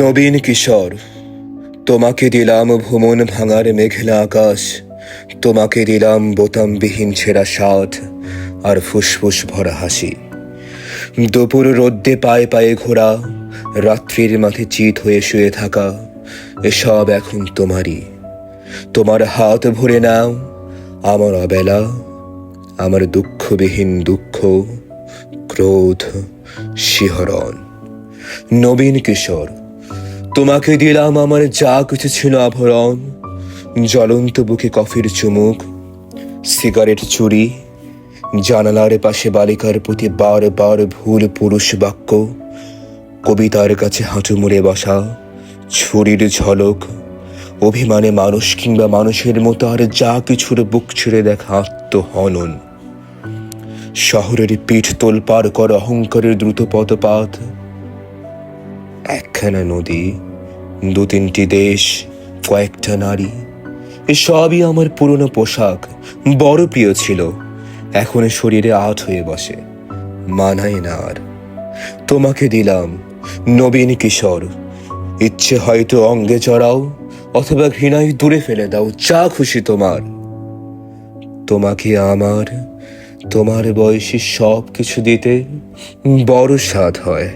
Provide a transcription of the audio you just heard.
নবীন কিশোর, তোমাকে দিলাম ভ্রমণ ভাঙার মেঘলা আকাশ, তোমাকে দিলাম বোতামবিহীন ছেঁড়া সাধ আর ফুসফুস ভরা হাসি। দুপুর রোদ্দে পায়ে পায়ে ঘোরা, রাত্রির মাঠে চিত হয়ে শুয়ে থাকা, এসব এখন তোমারই। তোমার হাত ভরে নাও, আমার অবেলা, আমার দুঃখবিহীন দুঃখ, ক্রোধ, শিহরণ। নবীন কিশোর, তোমাকে দিলাম আমার যা কিছু ছিল আভরণ, জ্বলন্ত বুকে কফির চুমুক, সিগারেট চুরি, জানালার পাশে বালিকার প্রতি বারবার ভুল পুরুষ বাক্য, কবিতার কাছে হাঁটু মুড়ে বসা, ছুরির ঝলক, অভিমানে মানুষ কিংবা মানুষের মতো আর যা কিছুর বুক ছিঁড়ে দেখা আত্মহনন। শহরের পিঠ তোলপার কর, অহংকারের দ্রুত পদপাত একখানা নদী দু তিনটি দেশ, কয়েকটা নারী এসবই আমার পুরনো পোশাক, বড় প্রিয় ছিল। এখন শরীরে আট হয়ে বসে, মানায় না আর। তোমাকে দিলাম, নবীন কিশোর, ইচ্ছে হয়তো অঙ্গে চড়াও, অথবা ঘৃণায় দূরে ফেলে দাও, যা খুশি তোমার। তোমাকে আমার, তোমার বয়সী সব কিছু দিতে বড় স্বাদ হয়।